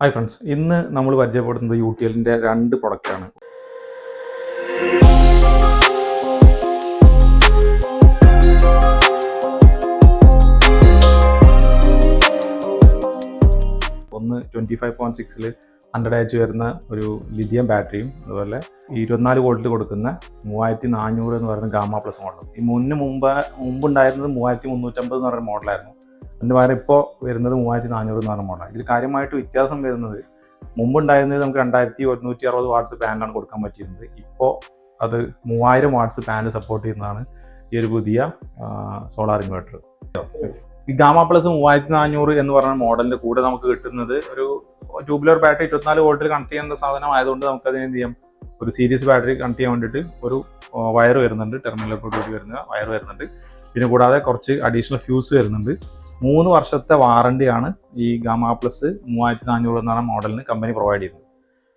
Hi friends ഇന്ന് നമ്മൾ പരിചയപ്പെടുന്നത് യു ടി എല്ലിന്റെ രണ്ട് പ്രൊഡക്റ്റാണ് ഒന്ന് ട്വന്റി ഫൈവ് പോയിന്റ് സിക്സിൽ ഹൺഡ്രഡ് എച്ച് വരുന്ന ഒരു ലിഥിയം ബാറ്ററിയും അതുപോലെ ഇരുപത്തിനാല് വോൾട്ടിൽ കൊടുക്കുന്ന മൂവായിരത്തി നാനൂറ് എന്ന് പറയുന്ന ഗാമ പ്ലസ് മോഡലും ഈ മുന്നേ മുമ്പ് മുമ്പുണ്ടായിരുന്നത് മൂവായിരത്തി മുന്നൂറ്റമ്പത് എന്ന് പറയുന്ന മോഡലായിരുന്നു അതിന് പകരം ഇപ്പോൾ വരുന്നത് മൂവായിരത്തി നാനൂറ് എന്ന് പറഞ്ഞ ഇതിൽ കാര്യമായിട്ട് വ്യത്യാസം വരുന്നത് മുമ്പുണ്ടായിരുന്നത് നമുക്ക് രണ്ടായിരത്തി ഒരുന്നൂറ്റി അറുപത് വാട്ട്സ് പാനാണ് കൊടുക്കാൻ പറ്റിയിരുന്നത്. ഇപ്പോൾ അത് മൂവായിരം വാട്ട്സ് പാനൽ സപ്പോർട്ട് ചെയ്യുന്നതാണ് ഈ ഒരു പുതിയ സോളാർ ഇൻവെർട്ടർ ഈ ഗാമ പ്ലസ് മൂവായിരത്തി നാനൂറ് എന്ന് പറഞ്ഞ മോഡലിന്റെ കൂടെ നമുക്ക് കിട്ടുന്നത് ഒരു ട്യൂബുലർ ബാറ്ററി ഇരുപത്തിനാല് വോൾട്ടിൽ കണക്ട് ചെയ്യുന്ന സാധനം ആയതുകൊണ്ട് നമുക്ക് അതിന് ചെയ്യാം? ഒരു സീരീസ് ബാറ്ററി കണക്ട് ചെയ്യാൻ വേണ്ടിയിട്ട് ഒരു വയർ വരുന്നുണ്ട്. ടെർമിനൽ കൂടി വരുന്ന വയർ വരുന്നുണ്ട്. പിന്നെ കൂടാതെ കുറച്ച് അഡീഷണൽ ഫ്യൂസ് വരുന്നുണ്ട്. മൂന്ന് വർഷത്തെ വാറണ്ടിയാണ് ഈ ഗാമ പ്ലസ് മൂവായിരത്തി നാനൂറ് എന്ന മോഡലിന് കമ്പനി പ്രൊവൈഡ് ചെയ്യുന്നത്.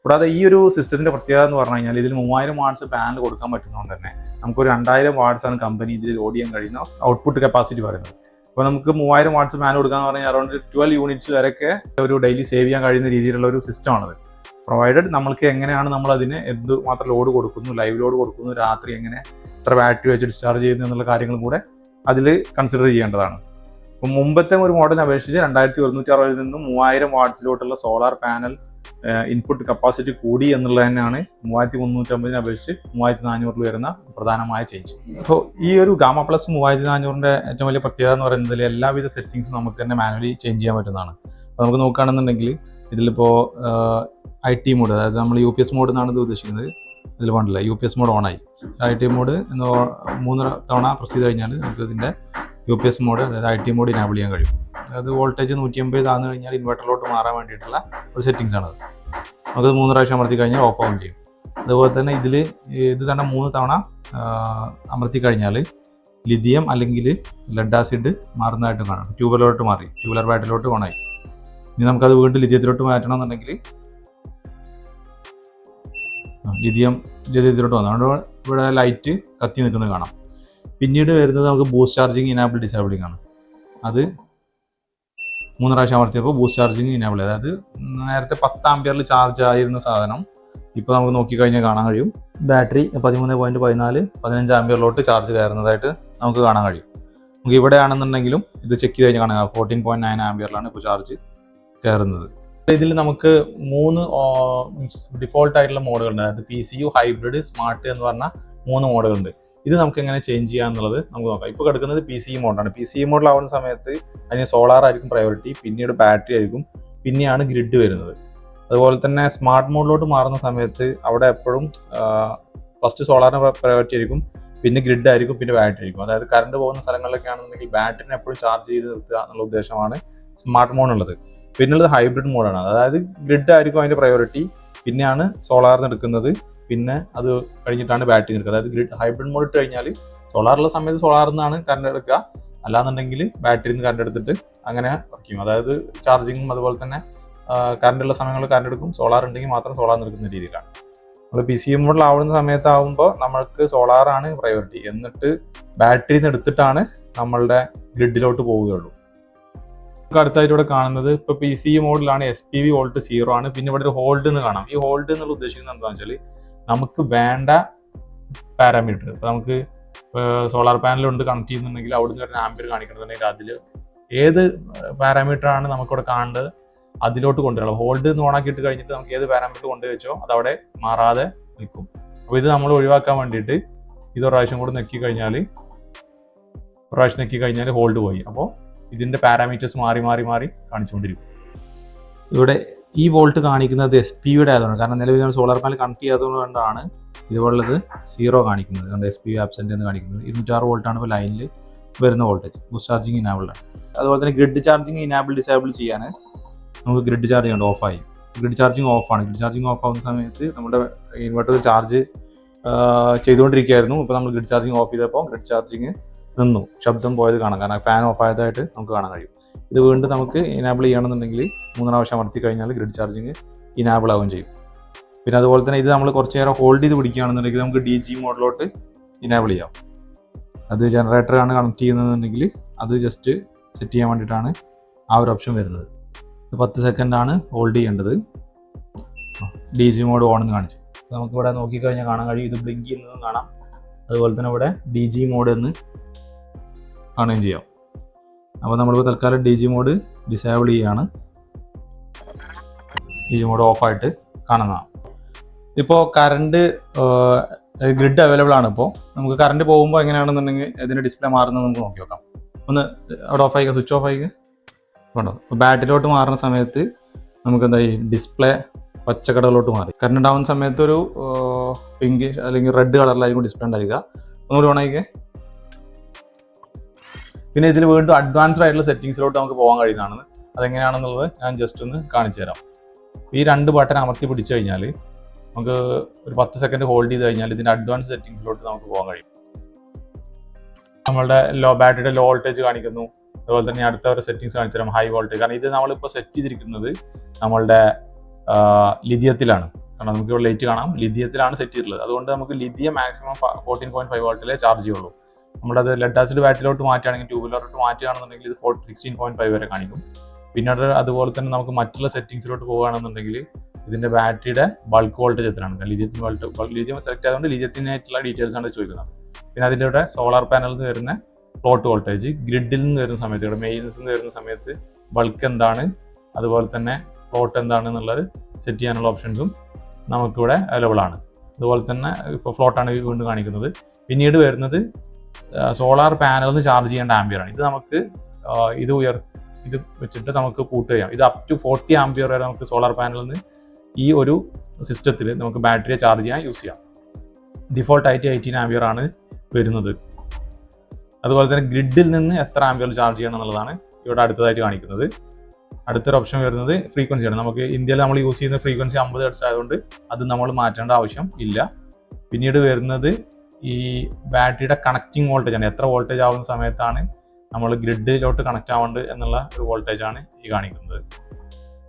കൂടാതെ ഈ ഒരു സിസ്റ്റത്തിന്റെ പ്രത്യേകത എന്ന് പറഞ്ഞു കഴിഞ്ഞാൽ ഇതിൽ മൂവായിരം വാട്ട്സ് പാനൽ കൊടുക്കാൻ പറ്റുന്നതുകൊണ്ട് തന്നെ നമുക്കൊരു രണ്ടായിരം വാട്ട്സ് ആണ് കമ്പനി ഇതിൽ ലോഡ് ചെയ്യാൻ കഴിയുന്ന ഔട്ട്പുട്ട് കപ്പാസിറ്റി പറയുന്നത്. അപ്പോൾ നമുക്ക് മൂവായിരം വാട്സ് പാനൽ കൊടുക്കാന്ന് പറഞ്ഞാൽ അറൗണ്ട് ട്വൽവ് യൂണിറ്റ്സ് വരെയൊക്കെ ഒരു ഡെയിലി സേവ് ചെയ്യാൻ കഴിയുന്ന രീതിയിലുള്ള ഒരു സിസ്റ്റമാണത് പ്രൊവൈഡഡ് നമ്മൾക്ക് എങ്ങനെയാണ് നമ്മൾ അതിന് എന്ത് മാത്രം ലോഡ് കൊടുക്കുന്നു ലൈവ് ലോഡ് കൊടുക്കുന്നു രാത്രി എങ്ങനെ എത്ര ബാറ്ററി വെച്ച് ഡിസ്ചാർജ് ചെയ്യുന്നു എന്നുള്ള കാര്യങ്ങളും കൂടെ അതിൽ കൺസിഡർ ചെയ്യേണ്ടതാണ്. അപ്പം മുമ്പത്തെ ഒരു മോഡലിനെ അപേക്ഷിച്ച് രണ്ടായിരത്തി ഒരുന്നൂറ്റി അറുപതിൽ നിന്നും മൂവായിരം വാട്ട്സിലോട്ടുള്ള സോളാർ പാനൽ ഇൻപുട്ട് കപ്പാസിറ്റി കൂടി എന്നുള്ളത് തന്നെയാണ് മൂവായിരത്തി മുന്നൂറ്റമ്പതിനെ അപേക്ഷിച്ച് മൂവായിരത്തി നാനൂറിൽ വരുന്ന പ്രധാനമായ ചേഞ്ച് അപ്പോൾ ഈ ഒരു ഗാമ പ്ലസ് മൂവായിരത്തി നാനൂറിന്റെ ഏറ്റവും വലിയ പ്രത്യേകത എന്ന് പറയുന്നതിൽ എല്ലാവിധ സെറ്റിങ്സും നമുക്ക് തന്നെ മാനുവലി ചേഞ്ച് ചെയ്യാൻ പറ്റുന്നതാണ്. അപ്പോൾ നമുക്ക് നോക്കുകയാണെന്നുണ്ടെങ്കിൽ ഇതിലിപ്പോൾ ഐ ടി മോഡ് അതായത് നമ്മൾ യു പി എസ് മോഡ് എന്നാണ് ഇത് ഉദ്ദേശിക്കുന്നത്. ഇതിൽ വേണ്ടില്ല യു പി എസ് മോഡ് ഓണായി ഐ ടി മോഡ് എന്ന് മൂന്ന് തവണ പ്രസ് ചെയ്ത് കഴിഞ്ഞാൽ നമുക്ക് ഇതിന്റെ യു പി എസ് മോഡ് അതായത് ഐ ടി മോഡ് ഇനാബിൾ ചെയ്യാൻ കഴിയും. അതായത് വോൾട്ടേജ് നൂറ്റി അമ്പത് താന്നു കഴിഞ്ഞാൽ ഇൻവെർട്ടറിലോട്ട് മാറാൻ വേണ്ടിയിട്ടുള്ള ഒരു സെറ്റിങ്സ് ആണത്. നമുക്ക് മൂന്ന് പ്രാവശ്യം അമർത്തി കഴിഞ്ഞാൽ ഓഫ് ഓൺ ചെയ്യും. അതുപോലെ തന്നെ ഇതിൽ ഇത് തന്നെ മൂന്ന് തവണ അമർത്തി കഴിഞ്ഞാൽ ലിഥിയം അല്ലെങ്കിൽ ലെഡ് ആസിഡ് മാറുന്നതായിട്ട് കാണാം. ട്യൂബറിലോട്ട് മാറി. ട്യൂബലർ ബാറ്റിലോട്ട് ഓണായി ഇനി നമുക്കത് വീണ്ടും ലിഥിയത്തിലോട്ട് മാറ്റണമെന്നുണ്ടെങ്കിൽ ലിഥിയം ലിഥിയത്തിലോട്ട് വന്നു. അതുകൊണ്ട് ഇവിടെ ലൈറ്റ് കത്തി നിൽക്കുന്നത് കാണാം. പിന്നീട് വരുന്നത് നമുക്ക് ബൂസ്റ്റ് ചാർജിങ് ഇനാബിൾ ഡിസേബിളിംഗ് ആണ്. അത് മൂന്ന് പ്രാവശ്യം അമർത്തിയപ്പോൾ ബൂസ്റ്റ് ചാർജിങ് ഇനാബിൾ അതായത് നേരത്തെ പത്ത് ആംപിയറിൽ ചാർജ് ആയിരുന്ന സാധനം ഇപ്പോൾ നമുക്ക് നോക്കിക്കഴിഞ്ഞാൽ കാണാൻ കഴിയും. ബാറ്ററി പതിമൂന്ന് പോയിന്റ് പതിനാല് പതിനഞ്ച് ആംപിയറിലോട്ട് ചാർജ് കയറുന്നതായിട്ട് നമുക്ക് കാണാൻ കഴിയും. നമുക്ക് ഇവിടെയാണെന്നുണ്ടെങ്കിലും ഇത് ചെക്ക് ചെയ്ത് കഴിഞ്ഞാൽ കാണാം. ഫോർട്ടീൻ പോയിന്റ് നയൻ ആംപിയറിലാണ് ഇപ്പോൾ ചാർജ് കയറുന്നത്. ഇതിൽ നമുക്ക് മൂന്ന് ഡിഫോൾട്ട് ആയിട്ടുള്ള മോഡുകളുണ്ട്. അതായത് P C U hybrid smart എന്ന് പറഞ്ഞ മൂന്ന് മോഡലുണ്ട് ഇത് നമുക്ക് എങ്ങനെ ചേഞ്ച് ചെയ്യാം എന്നുള്ളത് നമുക്ക് നോക്കാം. ഇപ്പോൾ കിടക്കുന്നത് പി സി മോഡാണ് പി സി മോഡിലാവുന്ന സമയത്ത് അതിന് സോളാർ ആയിരിക്കും പ്രയോറിറ്റി പിന്നീട് ബാറ്ററി ആയിരിക്കും പിന്നെയാണ് ഗ്രിഡ് വരുന്നത്. അതുപോലെ തന്നെ സ്മാർട്ട് മോഡിലോട്ട് മാറുന്ന സമയത്ത് അവിടെ എപ്പോഴും ഫസ്റ്റ് സോളാറിന് പ്രയോറിറ്റി ആയിരിക്കും പിന്നെ ഗ്രിഡ് ആയിരിക്കും പിന്നെ ബാറ്ററി ആയിരിക്കും. അതായത് കറണ്ട് പോകുന്ന സ്ഥലങ്ങളിലൊക്കെ ആണെന്നുണ്ടെങ്കിൽ ബാറ്ററിനെ എപ്പോഴും ചാർജ് ചെയ്ത് നിർത്തുക എന്നുള്ള ഉദ്ദേശമാണ് സ്മാർട്ട് മോഡിനുള്ളത് പിന്നുള്ളത് ഹൈബ്രിഡ് മോഡാണ് അതായത് ഗ്രിഡ് ആയിരിക്കും അതിന്റെ പ്രയോറിറ്റി പിന്നെയാണ് സോളാറിന് എടുക്കുന്നത്. പിന്നെ അത് കഴിഞ്ഞിട്ടാണ് ബാറ്ററി എടുക്കുക. അതായത് ഗ്രിഡ് ഹൈബ്രിഡ് മോഡ് ഇട്ട് കഴിഞ്ഞാൽ സോളാറുള്ള സമയത്ത് സോളാറിൽ നിന്നാണ് കറണ്ട് എടുക്കുക. അല്ലാന്നുണ്ടെങ്കിൽ ബാറ്ററിയിൽ നിന്ന് കറണ്ട് എടുത്തിട്ട് അങ്ങനെ വർക്ക് ചെയ്യും. അതായത് ചാർജിങ്ങും അതുപോലെ തന്നെ കറണ്ടുള്ള സമയങ്ങളിൽ കറണ്ട് എടുക്കും. സോളാർ ഉണ്ടെങ്കിൽ മാത്രം സോളാർ നിൽക്കുന്ന രീതിയിലാണ്. നമ്മൾ പി സി എം മോഡിലാവുന്ന സമയത്താവുമ്പോൾ നമ്മൾക്ക് സോളാറാണ് പ്രയോറിറ്റി എന്നിട്ട് ബാറ്ററിയിൽ നിന്ന് എടുത്തിട്ടാണ് നമ്മളുടെ ഗ്രിഡിലോട്ട് പോവുകയുള്ളൂ. അടുത്തായിട്ട് ഇവിടെ കാണുന്നത് ഇപ്പൊ P C മോഡിലാണ് S P V volt zero ആണ്. പിന്നെ ഇവിടെ ഒരു ഹോൾഡ് എന്ന് കാണാം. ഈ ഹോൾഡ് എന്നുള്ള ഉദ്ദേശിക്കുന്നത് എന്താണെന്ന് വെച്ചാൽ നമുക്ക് വേണ്ട പാരാമീറ്റർ ഇപ്പോൾ നമുക്ക് സോളാർ പാനൽ ഉണ്ട് കണക്ട് ചെയ്യുന്നുണ്ടെങ്കിൽ അവിടുന്ന് വരുന്ന ആംബിയർ കാണിക്കണമെന്നുണ്ടെങ്കിൽ അതിൽ ഏത് പാരാമീറ്റർ ആണ് നമുക്കിവിടെ കാണേണ്ടത് അതിലോട്ട് കൊണ്ടുവരണം. ഹോൾഡ് എന്ന് ഓണാക്കിയിട്ട് കഴിഞ്ഞിട്ട് നമുക്ക് ഏത് പാരാമീറ്റർ കൊണ്ടു വെച്ചോ അതവിടെ മാറാതെ നിൽക്കും. അപ്പോൾ ഇത് നമ്മൾ ഒഴിവാക്കാൻ വേണ്ടിയിട്ട് ഇത് പ്രാവശ്യം കൂടെ നെക്കി കഴിഞ്ഞാൽ പ്രാവശ്യം നെക്കി കഴിഞ്ഞാൽ ഹോൾഡ് പോയി. അപ്പോൾ ഇതിന്റെ പാരാമീറ്റേഴ്സ് മാറി മാറി മാറി കാണിച്ചുകൊണ്ടിരിക്കും. ഇവിടെ ഈ വോൾട്ട് കാണിക്കുന്നത് എസ് പി യുടെ ആയതുകൊണ്ട് കാരണം നിലവിൽ നമ്മൾ സോളാർ പാനൽ കണക്ട് ചെയ്യാത്തതുകൊണ്ടാണ് ഇതുപോലുള്ളത് സീറോ കാണിക്കുന്നത്. അതുകൊണ്ട് എസ് പി ആബ്സെന്റ് എന്ന് കാണിക്കുന്നത്. ഇരുന്നൂറ്റാറ് വോൾട്ടാണ് ഇപ്പോൾ ലൈനിൽ വരുന്ന വോൾട്ടേജ് ബൂസ്റ്റ് ചാർജിങ് ആണ്. അതുപോലെ തന്നെ ഗ്രിഡ് ചാർജിങ് ഇനാബിൾ ഡിസേബിൾ ചെയ്യാൻ നമുക്ക് ഗ്രിഡ് ചാർജിങ് ഉണ്ട് ഓഫായി ഗ്രിഡ് ചാർജിങ് ഓഫാണ് ഗ്രിഡ് ചാർജിങ് ഓഫ് ആവുന്ന സമയത്ത് നമ്മുടെ ഇൻവെർട്ടർ ചാർജ് ചെയ്തുകൊണ്ടിരിക്കുകയായിരുന്നു. ഇപ്പോൾ നമ്മൾ ഗ്രിഡ് ചാർജിങ് ഓഫ് ചെയ്തപ്പോൾ ഗ്രിഡ് ചാർജിങ് നിന്നു. ശബ്ദം പോയത് കാണാം. കാരണം ഫാൻ ഓഫ് ആയതായിട്ട് നമുക്ക് കാണാൻ കഴിയും. ഇത് വീണ്ടും നമുക്ക് ഇനാബിൾ ചെയ്യണമെന്നുണ്ടെങ്കിൽ മൂന്ന് പ്രാവശ്യം അമർത്തി കഴിഞ്ഞാൽ ഗ്രിഡ് ചാർജിങ് ഇനാബിൾ ആവുകയും ചെയ്യും. പിന്നെ അതുപോലെ തന്നെ ഇത് നമ്മൾ കുറച്ച് നേരം ഹോൾഡ് ചെയ്ത് പിടിക്കുകയാണെന്നുണ്ടെങ്കിൽ നമുക്ക് ഡി ജി മോഡിലോട്ട് ഇനാബിൾ ചെയ്യാം. അത് ജനറേറ്ററാണ് കണക്ട് ചെയ്യുന്നതെന്നുണ്ടെങ്കിൽ അത് ജസ്റ്റ് സെറ്റ് ചെയ്യാൻ വേണ്ടിയിട്ടാണ് ആ ഒരു ഓപ്ഷൻ വരുന്നത്. പത്ത് സെക്കൻഡാണ് ഹോൾഡ് ചെയ്യേണ്ടത്. ഡി ജി മോഡ് ഓൺ എന്ന് കാണിച്ചു. നമുക്കിവിടെ നോക്കിക്കഴിഞ്ഞാൽ കാണാൻ കഴിയും. ഇത് ബ്ലിങ്ക് ചെയ്യുന്നതും കാണാം. അതുപോലെ തന്നെ ഇവിടെ ഡി ജി മോഡ് എന്ന് കാണുകയും ചെയ്യാം. അപ്പോൾ നമ്മളിപ്പോൾ തൽക്കാലം ഡി ജി മോഡ് ഡിസേബിൾ ചെയ്യുകയാണ്. ഡി ജി മോഡ് ഓഫായിട്ട് കാണുന്നതാണ്. ഇപ്പോൾ കറണ്ട് ഗ്രിഡ് അവൈലബിൾ ആണ് ഇപ്പോൾ. നമുക്ക് കറണ്ട് പോകുമ്പോൾ എങ്ങനെയാണെന്നുണ്ടെങ്കിൽ ഇതിന്റെ ഡിസ്പ്ലേ മാറുന്നത് നമുക്ക് നോക്കി നോക്കാം. ഒന്ന് അവിടെ ഓഫ് ആയിക്കുക സ്വിച്ച് ഓഫ് ആയിക്കുക കണ്ടോ ബാറ്ററിയിലോട്ട് മാറുന്ന സമയത്ത് നമുക്ക് എന്താ ഈ ഡിസ്പ്ലേ പച്ചക്കടകളിലോട്ട് മാറി. കറണ്ട് ഉണ്ടാവുന്ന സമയത്ത് ഒരു പിങ്ക് അല്ലെങ്കിൽ റെഡ് കളറിലായിരിക്കും ഡിസ്പ്ലേ ഉണ്ടായിരിക്കുക. ഒന്നുകൂടി ഓണായിക്കേ പിന്നെ ഇതിൽ വീണ്ടും അഡ്വാൻസ്ഡ് ആയിട്ടുള്ള സെറ്റിങ്സിലോട്ട് നമുക്ക് പോകാൻ കഴിയുന്നതാണ് അതെങ്ങനെയാണെന്നുള്ളത് ഞാൻ ജസ്റ്റ് ഒന്ന് കാണിച്ചു തരാം. ഈ രണ്ട് ബട്ടൺ അമർത്തി പിടിച്ചു കഴിഞ്ഞാൽ നമുക്ക് ഒരു പത്ത് സെക്കൻഡ് ഹോൾഡ് ചെയ്ത് കഴിഞ്ഞാൽ ഇതിന്റെ അഡ്വാൻസ് സെറ്റിങ്സിലോട്ട് നമുക്ക് പോകാൻ കഴിയും. നമ്മളുടെ ലോ ബാറ്ററിയുടെ ലോ വോൾട്ടേജ് കാണിക്കുന്നു. അതുപോലെ തന്നെ അടുത്ത ഒരു സെറ്റിങ്സ് കാണിച്ചു തരാം ഹൈ വോൾട്ടേജ് കാരണം ഇത് നമ്മളിപ്പോൾ സെറ്റ് ചെയ്തിരിക്കുന്നത് നമ്മളുടെ ലിഥിയത്തിലാണ്. കാരണം നമുക്ക് ഇവിടെ ലൈറ്റ് കാണാം. ലിഥിയത്തിലാണ് സെറ്റ് ചെയ്തിട്ടുള്ളത്. അതുകൊണ്ട് നമുക്ക് lithium maximum fourteen point five വോൾട്ടിലേ charge ചെയ്യുള്ളൂ. നമ്മുടെ അത് ലെഡ് ആസിഡ് ബാറ്റിലോട്ട് മാറ്റുകയാണെങ്കിൽ ട്യൂബിലോട്ട് മാറ്റുകയാണെന്നുണ്ടെങ്കിൽ ഇത് ഫോർ സിക്സ്റ്റീൻ പോയിന്റ് ഫൈവ് വരെ കാണിക്കും. പിന്നെ അത് അതുപോലെ തന്നെ നമുക്ക് മറ്റുള്ള സെറ്റിങ്സിലോട്ട് പോകുകയാണെന്നുണ്ടെങ്കിൽ ഇതിന്റെ ബാറ്ററിയുടെ ബൾക്ക് വോൾട്ടേജ് എത്രയാണ്? ലിഥിയത്തിന് വോൾട്ട് ലിഥിയം സെലക്ട് ആയതുകൊണ്ട് ലിഥിയത്തിനായിട്ടുള്ള ഡീറ്റെയിൽസ് ആണ് ചോദിക്കുന്നത്. പിന്നെ അതിന്റെ സോളാർ പാനലിൽ നിന്ന് വരുന്ന ഫ്ലോട്ട് വോൾട്ടേജ് ഗ്രിഡിൽ നിന്ന് വരുന്ന സമയത്ത് ഇവിടെ മെയിൻസ് നിന്ന് വരുന്ന സമയത്ത് ബൾക്ക് എന്താണ് അതുപോലെ തന്നെ ഫ്ലോട്ട് എന്താണ് എന്നുള്ളത് സെറ്റ് ചെയ്യാനുള്ള ഓപ്ഷൻസും നമുക്കിവിടെ അവൈലബിൾ ആണ്. അതുപോലെ തന്നെ ഇപ്പോൾ ഫ്ലോട്ടാണ് വീണ്ടും കാണിക്കുന്നത്. പിന്നീട് വരുന്നത് സോളാർ പാനലിൽ നിന്ന് ചാർജ് ചെയ്യേണ്ട ആംബിയർ ആണ്. ഇത് നമുക്ക് ഇത് ഉയർ ഇത് വെച്ചിട്ട് നമുക്ക് കൂട്ട് ചെയ്യാം. ഇത് അപ് ടു ഫോർട്ടി ആംബിയർ വരെ നമുക്ക് സോളാർ പാനലിൽ നിന്ന് ഈ ഒരു സിസ്റ്റത്തിൽ നമുക്ക് ബാറ്ററിയെ ചാർജ് ചെയ്യാൻ യൂസ് ചെയ്യാം. ഡിഫോൾട്ട് ആയിട്ട് എയ്റ്റീൻ ആംബിയർ ആണ് വരുന്നത്. അതുപോലെ തന്നെ ഗ്രിഡിൽ നിന്ന് എത്ര ആംബിയർ ചാർജ് ചെയ്യണം എന്നുള്ളതാണ് ഇവിടെ അടുത്തതായിട്ട് കാണിക്കുന്നത്. അടുത്തൊരു ഓപ്ഷൻ വരുന്നത് ഫ്രീക്വൻസിയാണ് നമുക്ക് ഇന്ത്യയിൽ നമ്മൾ യൂസ് ചെയ്യുന്ന ഫ്രീക്വൻസി അമ്പത് ഹെർട്സ് ആയതുകൊണ്ട് അത് നമ്മൾ മാറ്റേണ്ട ആവശ്യം ഇല്ല. പിന്നീട് വരുന്നത് ഈ ബാറ്ററിയുടെ കണക്റ്റിംഗ് വോൾട്ടേജ് ആണ് എത്ര വോൾട്ടേജ് ആവുന്ന സമയത്താണ് നമ്മൾ ഗ്രിഡിലോട്ട് കണക്ട് ആവേണ്ടത് എന്നുള്ള ഒരു വോൾട്ടേജ് ആണ് ഈ കാണിക്കുന്നത്.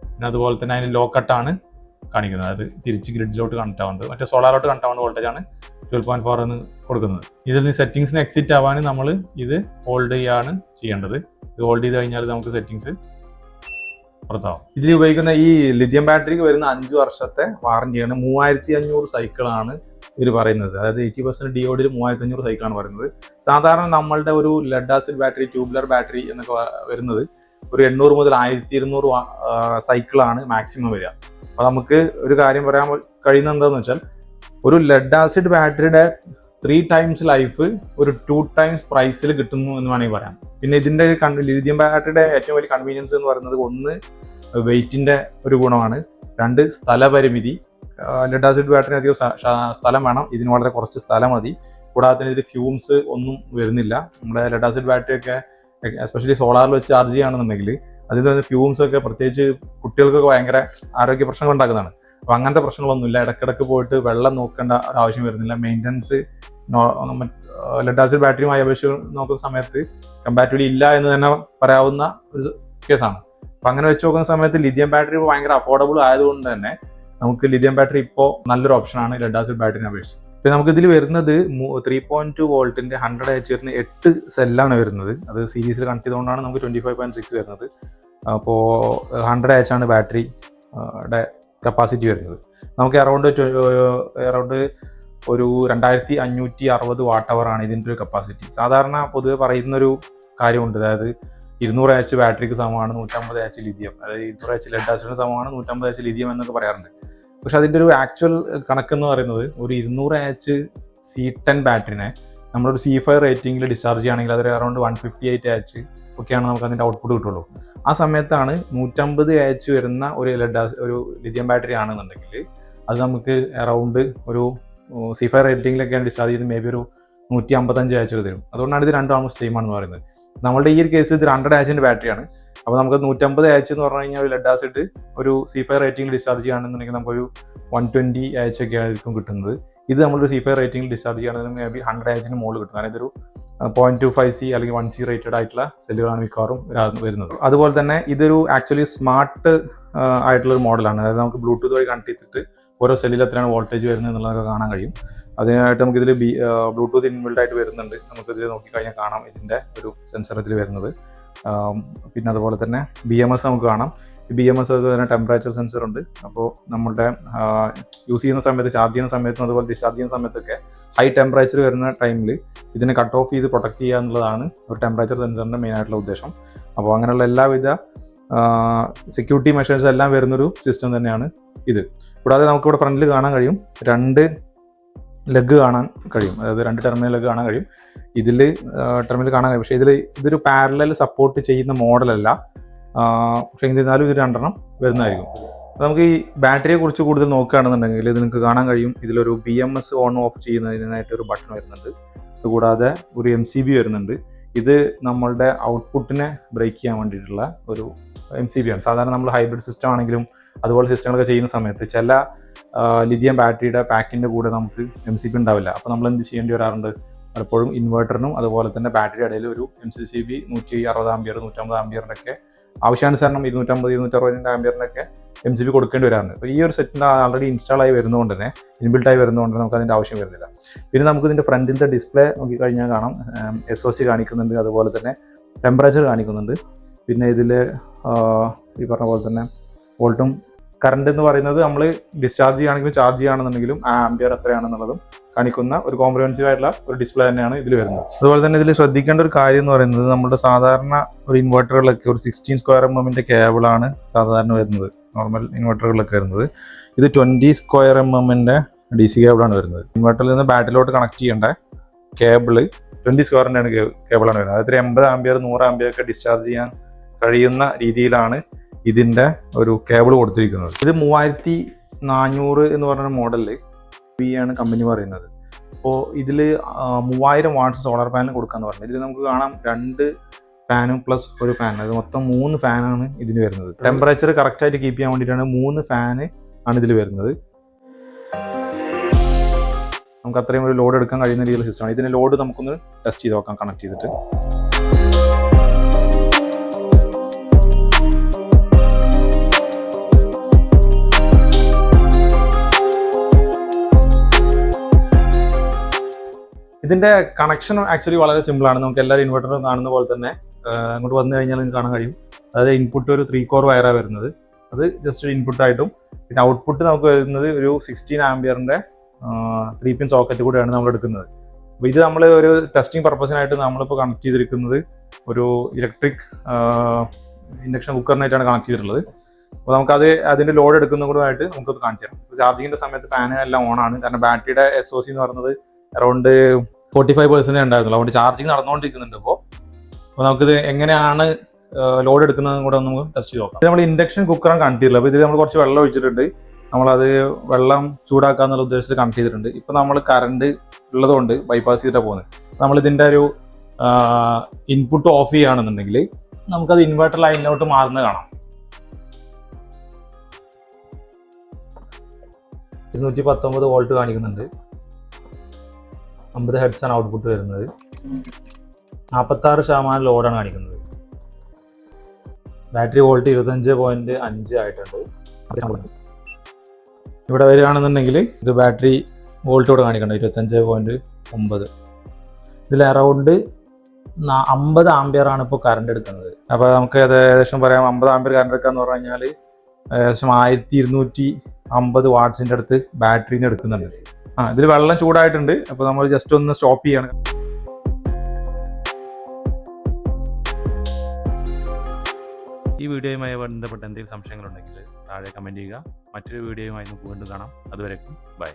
പിന്നെ അതുപോലെ തന്നെ അതിന് ലോ കട്ടാണ് കാണിക്കുന്നത്. അത് തിരിച്ച് ഗ്രിഡിലോട്ട് കണക്ട് ആവേണ്ടത്. മറ്റേ സോളാറിലോട്ട് കണക്ട് ആവേണ്ട വോൾട്ടേജ് ആണ് ട്വൽവ് പോയിന്റ് ഫോർ എന്ന് കൊടുക്കുന്നത്. ഇതിൽ നിന്ന് സെറ്റിങ്സിന് എക്സിറ്റ് ആവാൻ നമ്മൾ ഇത് ഹോൾഡ് ചെയ്യാണ് ചെയ്യേണ്ടത്. ഇത് ഹോൾഡ് ചെയ്ത് കഴിഞ്ഞാൽ നമുക്ക് സെറ്റിങ്സ് പുറത്താവും. ഇതിൽ ഉപയോഗിക്കുന്ന ഈ ലിഥിയം ബാറ്ററിക്ക് വരുന്ന അഞ്ച് വർഷത്തെ വാറന്റിയാണ് മൂവായിരത്തി അഞ്ഞൂറ് സൈക്കിളാണ് ഇവർ പറയുന്നത്. അതായത് എയ്റ്റി പെർസെന്റ് ഡിയോഡിൽ മൂവായിരത്തി അഞ്ഞൂറ് സൈക്കിളാണ് പറയുന്നത് സാധാരണ നമ്മളുടെ ഒരു lead acid battery tubular battery എന്നൊക്കെ വരുന്നത് ഒരു എണ്ണൂറ് മുതൽ ആയിരത്തി ഇരുന്നൂറ് സൈക്കിളാണ് മാക്സിമം വരിക. അപ്പോൾ നമുക്ക് ഒരു കാര്യം പറയാൻ കഴിയുന്നത് എന്താണെന്ന് വെച്ചാൽ ഒരു ലെഡ് ആസിഡ് ബാറ്ററിയുടെ ത്രീ ടൈംസ് ലൈഫ് ഒരു ടു ടൈംസ് പ്രൈസിൽ കിട്ടുന്നു എന്ന് വേണമെങ്കിൽ പറയാം. പിന്നെ ഇതിന്റെ ലിഥിയം ബാറ്ററിയുടെ ഏറ്റവും വലിയ കൺവീനിയൻസ് എന്ന് പറയുന്നത് ഒന്ന് വെയിറ്റിന്റെ ഒരു ഗുണമാണ്. രണ്ട് സ്ഥലപരിമിതി. ലെഡ് ആസിഡ് ബാറ്ററി അധികം സ്ഥലം വേണം. ഇതിന് വളരെ കുറച്ച് സ്ഥലം മതി. കൂടാതെ ഇതിൽ ഫ്യൂംസ് ഒന്നും വരുന്നില്ല. നമ്മുടെ ലെഡ് ആസിഡ് ബാറ്ററി ഒക്കെ എസ്പെഷ്യലി സോളാറിൽ വെച്ച് ചാർജ് ചെയ്യുകയാണെന്നുണ്ടെങ്കിൽ അതിൽ നിന്ന് ഫ്യൂംസ് ഒക്കെ പ്രത്യേകിച്ച് കുട്ടികൾക്കൊക്കെ ഭയങ്കര ആരോഗ്യ പ്രശ്നങ്ങൾ ഉണ്ടാക്കുന്നതാണ്. അപ്പോൾ അങ്ങനത്തെ പ്രശ്നങ്ങളൊന്നുമില്ല. ഇടയ്ക്കിടയ്ക്ക് പോയിട്ട് വെള്ളം നോക്കേണ്ട ആവശ്യം വരുന്നില്ല. മെയിന്റനൻസ് ലെഡ് ആസിഡ് ബാറ്ററിയുമായി അപേക്ഷിച്ച് നോക്കുന്ന സമയത്ത് കമ്പാരിറ്റീവ്ലി ഇല്ല എന്ന് തന്നെ പറയാവുന്ന ഒരു കേസാണ് അപ്പം അങ്ങനെ വെച്ച് നോക്കുന്ന സമയത്ത് ലിഥിയം ബാറ്ററി ഭയങ്കര അഫോർഡബിൾ ആയതുകൊണ്ട് തന്നെ നമുക്ക് ലിഥിയം ബാറ്ററി ഇപ്പോൾ നല്ലൊരു ഓപ്ഷനാണ് ലെഡ് ആസിഡ് ബാറ്ററിനെ അപേക്ഷിച്ച്. ഇപ്പം നമുക്ക് ഇതിൽ വരുന്നത് ത്രീ പോയിന്റ് ടു വോൾട്ടിന്റെ ഹൺഡ്രഡ് എച്ച് വരുന്ന എട്ട് സെല്ലാണ് വരുന്നത്. അത് സീരീസിൽ കണക്ട് ചെയ്തുകൊണ്ടാണ് നമുക്ക് ട്വന്റി ഫൈവ് പോയിന്റ് സിക്സ് വരുന്നത്. അപ്പോൾ ഹൺഡ്രഡ് എച്ച് ആണ് ബാറ്ററി കപ്പാസിറ്റി വരുന്നത്. നമുക്ക് അറൗണ്ട് അറൗണ്ട് ഒരു രണ്ടായിരത്തി അഞ്ഞൂറ്റി അറുപത് വാട്ട് അവർ ആണ് ഇതിന്റെ ഒരു കപ്പാസിറ്റി സാധാരണ പൊതുവെ പറയുന്നൊരു കാര്യമുണ്ട്. അതായത് ഇരുന്നൂറ് എച്ച് ബാറ്ററിക്ക് സമമാണ് നൂറ്റമ്പത് എച്ച് ലിഥിയം അതായത് ഇരുന്നൂറ് എച്ച് ലെഡ് ആസിഡിന് സമമാണ് നൂറ്റമ്പത് എച്ച് ലിഥിയം എന്നൊക്കെ പറയാറുണ്ട്. പക്ഷെ അതിന്റെ ഒരു ആക്ച്വൽ കണക്കെന്ന് പറയുന്നത് ഒരു ഇരുന്നൂറ് ആച്ച് സി ടെൻ ബാറ്ററിനെ നമ്മളൊരു സി ഫൈവ് റേറ്റിംഗിൽ ഡിസ്ചാർജ് ചെയ്യുകയാണെങ്കിൽ അതൊരു around one fifty eight H ഒക്കെയാണ് നമുക്ക് അതിന്റെ ഔട്ട്പുട്ട് കിട്ടുള്ളൂ. ആ സമയത്താണ് നൂറ്റമ്പത് ആച്ച് വരുന്ന ഒരു ലെഡ് ഒരു ലിഥിയം ബാറ്ററി ആണെന്നുണ്ടെങ്കിൽ അത് നമുക്ക് അറൗണ്ട് ഒരു സി ഫൈവ് റേറ്റിംഗിലൊക്കെയാണ് ഡിസ്ചാർജ് ചെയ്ത് മേ ബി ഒരു നൂറ്റി അമ്പത്തഞ്ച് ആച്ച് തരും. അതുകൊണ്ടാണ് ഇത് രണ്ടും ആൾമോസ്റ്റ് സെയിം ആണെന്ന് പറയുന്നത്. നമ്മളുടെ ഈ ഒരു കേസിൽ ഇത് ഹൺഡ്രഡ് ആച്ചിന്റെ ബാറ്ററിയാണ് അപ്പോൾ നമുക്ക് നൂറ്റമ്പത് എച്ച് എന്ന് പറഞ്ഞു കഴിഞ്ഞാൽ ഒരു ലെഡ് ആസിഡ് ഒരു സി ഫൈവ് റേറ്റിംഗിൽ ഡിസ്ചാർജ് ചെയ്യുകയാണെന്നുണ്ടെങ്കിൽ നമുക്കൊരു വൺ ട്വന്റി എച്ച് ഒക്കെ ആയിരിക്കും കിട്ടുന്നത്. ഇത് നമ്മളൊരു സി ഫൈവ് റേറ്റിംഗിൽ ഡിസ്ചാർജ് ചെയ്യുകയാണെങ്കിൽ മേ ബി ഹൺഡ്രഡ് എച്ചിന് മുകളിൽ കിട്ടും. കാരണം ഇതൊരു പോയിന്റ് ടു ഫൈവ് സി അല്ലെങ്കിൽ വൺ സി റേറ്റഡ് ആയിട്ടുള്ള സെല്ലുകളാണ് മിക്കവാറും വരാ- വരുന്നത്. അതുപോലെ തന്നെ ഇതൊരു ആക്ച്വലി സ്മാർട്ട് ആയിട്ടുള്ള ഒരു മോഡലാണ് അതായത് നമുക്ക് ബ്ലൂടൂത്ത് വഴി കണക്ട് ചെയ്തിട്ട് ഓരോ സെല്ലിൽ എത്രയാണ് വോൾട്ടേജ് വരുന്നത് എന്നുള്ളതൊക്കെ കാണാൻ കഴിയും. അതിനായിട്ട് നമുക്കിതിൽ ബി ബ്ലൂടൂത്ത് ഇൻബിൽഡ് ആയിട്ട് വരുന്നുണ്ട്. നമുക്കിത് നോക്കിക്കഴിഞ്ഞാൽ കാണാം ഇതിന്റെ ഒരു സെൻസർ ഇതിൽ വരുന്നത്. പിന്നെ അതുപോലെ തന്നെ ബി എം എസ് നമുക്ക് കാണാം. ബി എം എസ് അതുപോലെ തന്നെ ടെമ്പറേച്ചർ സെൻസർ ഉണ്ട്. അപ്പോൾ നമ്മുടെ യൂസ് ചെയ്യുന്ന സമയത്ത് ചാർജ് ചെയ്യുന്ന സമയത്തും അതുപോലെ ഡിസ്ചാർജ് ചെയ്യുന്ന സമയത്തൊക്കെ ഹൈ ടെമ്പറേച്ചർ വരുന്ന ടൈമിൽ ഇതിനെ കട്ട് ഓഫ് ചെയ്ത് പ്രൊട്ടക്ട് ചെയ്യുക എന്നുള്ളതാണ് ഒരു ടെമ്പറേച്ചർ സെൻസറിന്റെ മെയിൻ ആയിട്ടുള്ള ഉദ്ദേശം. അപ്പോൾ അങ്ങനെയുള്ള എല്ലാവിധ സെക്യൂരിറ്റി മെഷേഴ്സ് എല്ലാം വരുന്നൊരു സിസ്റ്റം തന്നെയാണ് ഇത്. കൂടാതെ നമുക്കിവിടെ ഫ്രണ്ടിൽ കാണാൻ കഴിയും രണ്ട് ലെഗ് കാണാൻ കഴിയും. അതായത് രണ്ട് ടെർമിനൽ ലെഗ് കാണാൻ കഴിയും. ഇതിൽ ടെർമിനൽ കാണാൻ കഴിയും. പക്ഷേ ഇതിൽ ഇതൊരു പാരലൽ സപ്പോർട്ട് ചെയ്യുന്ന മോഡലല്ല പക്ഷേ എന്നിരുന്നാലും ഇത് രണ്ടെണ്ണം വരുന്നതായിരിക്കും. നമുക്ക് ഈ ബാറ്ററിയെ കുറിച്ച് കൂടുതൽ നോക്കുകയാണെന്നുണ്ടെങ്കിൽ ഇത് നിങ്ങൾക്ക് കാണാൻ കഴിയും. ഇതിലൊരു B M S on off ചെയ്യുന്നതിനായിട്ട് ഒരു ബട്ടൺ വരുന്നുണ്ട്. അതുകൂടാതെ ഒരു എം സി ബി വരുന്നുണ്ട്. ഇത് നമ്മളുടെ ഔട്ട്പുട്ടിനെ ബ്രേക്ക് ചെയ്യാൻ വേണ്ടിയിട്ടുള്ള ഒരു എം സി ബി ആണ്. സാധാരണ നമ്മൾ ഹൈബ്രിഡ് സിസ്റ്റം ആണെങ്കിലും അതുപോലെ സിസ്റ്റങ്ങളൊക്കെ ചെയ്യുന്ന സമയത്ത് ചില ലിഥിയം ബാറ്ററിയുടെ പാക്കിന്റെ കൂടെ നമുക്ക് എം സി ബി ഉണ്ടാവില്ല. അപ്പോൾ നമ്മൾ എന്ത് ചെയ്യേണ്ടി വരാറുണ്ട്? പലപ്പോഴും ഇൻവേർട്ടറിനും അതുപോലെ തന്നെ ബാറ്ററി ഇടയിൽ ഒരു എം സി സി ബി നൂറ്റി അറുപത് ആംബിയർ നൂറ്റമ്പത് ആംബിയറിന്റെ ഒക്കെ ആവശ്യാനുസരണം ഇരുന്നൂറ്റമ്പത് ഇരുന്നൂറ്ററുപതിന്റെ ആംബിയറിന്റെ ഒക്കെ എം സി ബി കൊടുക്കേണ്ടി വരാറുണ്ട്. അപ്പോൾ ഈ ഒരു സെറ്റിന്റെ ആൾറെഡി ഇൻസ്റ്റാൾ ആയി വരുന്നതുകൊണ്ട് തന്നെ ഇൻബിൽട്ട് ആയി വരുന്നതുകൊണ്ട് നമുക്ക് അതിന്റെ ആവശ്യം വരുന്നില്ല. പിന്നെ നമുക്ക് ഇതിന്റെ ഫ്രണ്ടിന്റെ ഡിസ്പ്ലേ നോക്കി കഴിഞ്ഞാൽ കാണാം എസ് ഒ സി കാണിക്കുന്നുണ്ട്. അതുപോലെ തന്നെ ടെമ്പറേച്ചർ കാണിക്കുന്നുണ്ട്. പിന്നെ ഇതിൽ ഈ പറഞ്ഞ പോലെ തന്നെ വോൾട്ടും കറണ്ട് എന്ന് പറയുന്നത് നമ്മൾ ഡിസ്ചാർജ് ചെയ്യുകയാണെങ്കിലും ചാർജ് ചെയ്യുകയാണെന്നുണ്ടെങ്കിലും ആ ആംബിയർ എത്രയാണെന്നുള്ളതും കാണിക്കുന്ന ഒരു കോംപ്രഹെൻസീവ് ആയിട്ടുള്ള ഒരു ഡിസ്പ്ലേ തന്നെയാണ് ഇതിൽ വരുന്നത്. അതുപോലെ തന്നെ ഇതിൽ ശ്രദ്ധിക്കേണ്ട ഒരു കാര്യം എന്ന് പറയുന്നത് നമ്മുടെ സാധാരണ ഒരു ഇൻവെർട്ടറുകളൊക്കെ ഒരു സിക്സ്റ്റീൻ സ്ക്വയർ എം എമ്മിന്റെ കേബിളാണ് സാധാരണ വരുന്നത്. നോർമൽ ഇൻവെർട്ടറുകളൊക്കെ വരുന്നത്. ഇത് ട്വന്റി സ്ക്വയർ എം എമ്മിന്റെ ഡി സി കേബിളാണ് വരുന്നത്. ഇൻവെർട്ടറിൽ നിന്ന് ബാറ്ററിലോട്ട് കണക്ട് ചെയ്യേണ്ട കേബിൾ ട്വന്റി സ്ക്വയറിന്റെ ആണ് കേബിളാണ് വരുന്നത്. അതായത് എൺപത് ആംബിയർ നൂറ് ആംബിയർ ഒക്കെ ഡിസ്ചാർജ് ചെയ്യാൻ കഴിയുന്ന രീതിയിലാണ് ഇതിന്റെ ഒരു കേബിൾ കൊടുത്തിരിക്കുന്നത്. ഇത് മൂവായിരത്തി നാനൂറ് എന്ന് പറഞ്ഞ മോഡലിൽ വി ആണ് കമ്പനി പറയുന്നത്. അപ്പോൾ ഇതിൽ മൂവായിരം വാട്ട്സ് സോളാർ പാനൽ കൊടുക്കാന്ന് പറഞ്ഞു. ഇതിൽ നമുക്ക് കാണാം രണ്ട് ഫാനും പ്ലസ് ഒരു ഫാൻ അത് മൊത്തം മൂന്ന് ഫാനാണ് ഇതിന് വരുന്നത്. ടെമ്പറേച്ചർ കറക്റ്റായിട്ട് കീപ്പ് ചെയ്യാൻ വേണ്ടിയിട്ടാണ് മൂന്ന് ഫാന് ആണ് ഇതിൽ വരുന്നത്. നമുക്ക് അത്രയും ഒരു ലോഡ് എടുക്കാൻ കഴിയുന്ന രീതിയിലുള്ള സിസ്റ്റമാണ് ഇതിന് ലോഡ് നമുക്കൊന്ന് ടെസ്റ്റ് ചെയ്ത് നോക്കാം കണക്ട് ചെയ്തിട്ട്. ഇതിന്റെ കണക്ഷൻ ആക്ച്വലി വളരെ സിമ്പിൾ ആണ്. നമുക്ക് എല്ലാവരും ഇൻവെർട്ടർ കാണുന്ന പോലെ തന്നെ അങ്ങോട്ട് വന്നു കഴിഞ്ഞാൽ നിങ്ങൾക്ക് കാണാൻ കഴിയും. അതായത് ഇൻപുട്ട് ഒരു ത്രീ കോർ വയറാണ് വരുന്നത്. അത് ജസ്റ്റ് ഒരു ഇൻപുട്ട് ആയിട്ടും പിന്നെ ഔട്ട്പുട്ട് നമുക്ക് വരുന്നത് ഒരു സിക്സ്റ്റീൻ ആംബിയറിന്റെ ത്രീ പിൻ സോക്കറ്റ് കൂടെയാണ് നമ്മൾ എടുക്കുന്നത്. അപ്പോൾ ഇത് നമ്മൾ ഒരു ടെസ്റ്റിംഗ് പർപ്പസിനായിട്ട് നമ്മളിപ്പോൾ കണക്ട് ചെയ്തിരിക്കുന്നത് ഒരു ഇലക്ട്രിക് ഇൻഡക്ഷൻ കുക്കറിനായിട്ടാണ് കണക്ട് ചെയ്തിട്ടുള്ളത്. അപ്പോൾ നമുക്കത് അതിന്റെ ലോഡ് എടുക്കുന്ന കൂടെ ആയിട്ട് നമുക്കത് കാണിച്ചു തരാം. ചാർജിങ്ങിന്റെ സമയത്ത് ഫാൻ എല്ലാം ഓൺ ആണ്. കാരണം ബാറ്ററിയുടെ എസ് ഒ സി എന്ന് പറയുന്നത് അറൗണ്ട് ഫോർട്ടി ഫൈവ് പെർസെന്റ് ഉണ്ടായിരുന്നുള്ളൂ. അതുകൊണ്ട് ചാർജിങ് നടന്നുകൊണ്ടിരിക്കുന്നുണ്ട് ഇപ്പോൾ അപ്പോൾ നമുക്കിത് എങ്ങനെയാണ് ലോഡ് എടുക്കുന്നതും കൂടെ ഒന്ന് ടെസ്റ്റ് ചെയ്ത് നോക്കാം. നമ്മൾ ഇൻഡക്ഷൻ കുക്കറാണ് കണക്ട് ചെയ്തിട്ടുള്ളത്. അപ്പോൾ ഇതിൽ നമ്മൾ കുറച്ച് വെള്ളം ഒഴിച്ചിട്ടുണ്ട്. നമ്മളത് വെള്ളം ചൂടാക്കുക എന്നുള്ള ഉദ്ദേശത്തിൽ കണക്ട് ചെയ്തിട്ടുണ്ട്. ഇപ്പോൾ നമ്മൾ കറണ്ട് ഉള്ളതുകൊണ്ട് ബൈപ്പാസ് ചെയ്തിട്ടാണ് പോകുന്നത്. നമ്മൾ ഇതിന്റെ ഒരു ഇൻപുട്ട് ഓഫ് ചെയ്യുകയാണെന്നുണ്ടെങ്കിൽ നമുക്കത് ഇൻവെർട്ടർ ലൈനിലോട്ട് മാറുന്നത് കാണാം. ഇരുന്നൂറ്റി പത്തൊമ്പത് വോൾട്ട് കാണിക്കുന്നുണ്ട്. അമ്പത് ഹെഡ്സ് ആണ് ഔട്ട്പുട്ട് വരുന്നത്. നാൽപ്പത്താറ് ശതമാനം ലോഡാണ് കാണിക്കുന്നത്. ബാറ്ററി വോൾട്ട് ഇരുപത്തഞ്ച് പോയിന്റ് അഞ്ച് ആയിട്ടുണ്ട്. ഇവിടെ വരികയാണെന്നുണ്ടെങ്കിൽ ഇത് ബാറ്ററി വോൾട്ട് ഇവിടെ കാണിക്കണം. ഇരുപത്തഞ്ച് പോയിന്റ് ഒമ്പത്. ഇതിൽ അറൗണ്ട് അമ്പത് ആംബിയർ ആണ് ഇപ്പോൾ കറണ്ട് എടുക്കുന്നത്. അപ്പോൾ നമുക്ക് അത് ഏകദേശം പറയാം. അമ്പത് ആംബിയർ കറണ്ട് എടുക്കുക എന്ന് പറഞ്ഞു കഴിഞ്ഞാൽ ഏകദേശം ആയിരത്തി ഇരുന്നൂറ്റി അമ്പത് വാട്ട്സിന്റെ അടുത്ത് ബാറ്ററിന്ന് എടുക്കുന്നുണ്ട്. ആ ഇതിൽ വെള്ളം ചൂടായിട്ടുണ്ട്. അപ്പോൾ നമ്മൾ ജസ്റ്റ് ഒന്ന് സ്റ്റോപ്പ് ചെയ്യാണ്. ഈ വീഡിയോയുമായി ബന്ധപ്പെട്ട് എന്തെങ്കിലും സംശയങ്ങളുണ്ടെങ്കിൽ താഴെ കമന്റ് ചെയ്യുക. മറ്റൊരു വീഡിയോയുമായി നമുക്ക് വീണ്ടും കാണാം. അതുവരെക്കും ബൈ